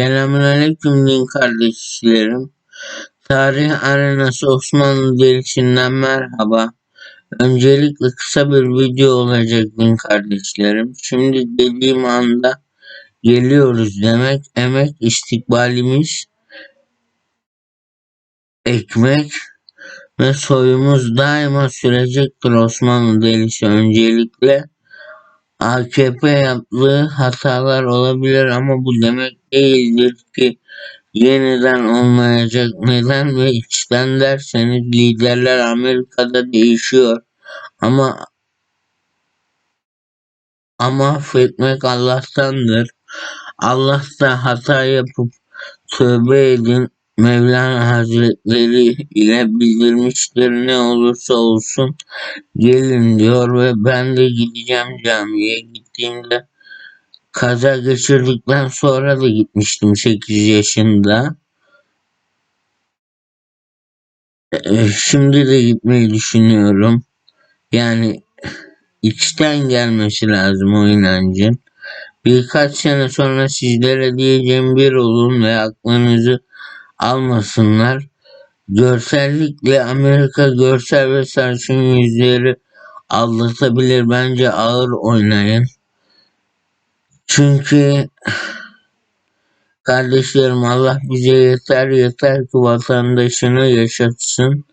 Selamünaleyküm din kardeşlerim. Tarih Arenası Osmanlı Delisinden merhaba. Öncelikle kısa bir video olacak din kardeşlerim. Şimdi dediğim anda geliyoruz demek. Emek istikbalimiz, ekmek ve soyumuz daima sürecektir Osmanlı Delisi. Öncelikle AKP yaptığı hatalar olabilir ama bu demek değildir ki yeniden olmayacak. Neden ve içten derseniz liderler Amerika'da değişiyor. Ama ama affetmek Allah'tandır. Allah da hata yapıp tövbe edin Mevlana Hazretleri ile bildirmiştir ne olursa olsun gelin diyor ve ben de gideceğim camiye gittiğimde kaza geçirdikten sonra da gitmiştim 8 yaşında. Ee, Şimdi de gitmeyi düşünüyorum. Yani içten gelmesi lazım o inancın. Birkaç sene sonra sizlere diyeceğim bir olun ve aklınızı almasınlar. Görsellikle Amerika görsel ve sarışın yüzleri aldatabilir. Bence ağır oynayın. Çünkü kardeşlerim Allah bize yeter yeter ki vatandaşını yaşatsın.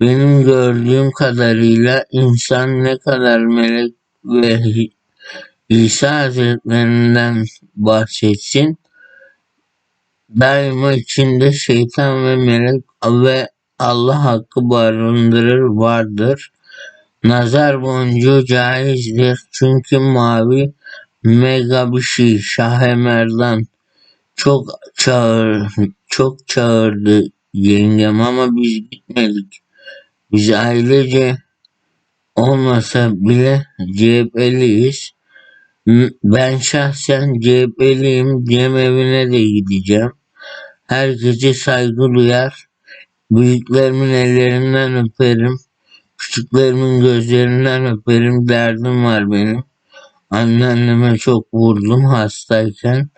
Benim gördüğüm kadarıyla insan ne kadar melek ve İsa Hazretlerinden bahsetsin daima içinde şeytan ve melek ve Allah hakkı barındırır vardır. Nazar boncuğu caizdir çünkü mavi mega bir şey Şahemer'dan çok çağır çok çağırdı yengem ama biz gitmedik. Biz ailece olmasa bile CHP'liyiz. Ben şahsen CHP'liyim. Cem evine de gideceğim. Herkese saygı duyar. Büyüklerimin ellerinden öperim. Küçüklerimin gözlerinden öperim. Derdim var benim. Anneanneme çok vurdum hastayken.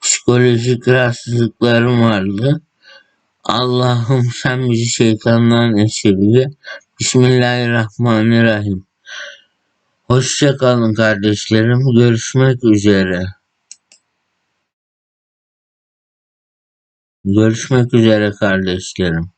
Psikolojik rahatsızlıklarım vardı. Allah'ım sen bizi şeytandan esirge. Bismillahirrahmanirrahim. Hoşça kalın kardeşlerim. Görüşmek üzere. Görüşmek üzere kardeşlerim.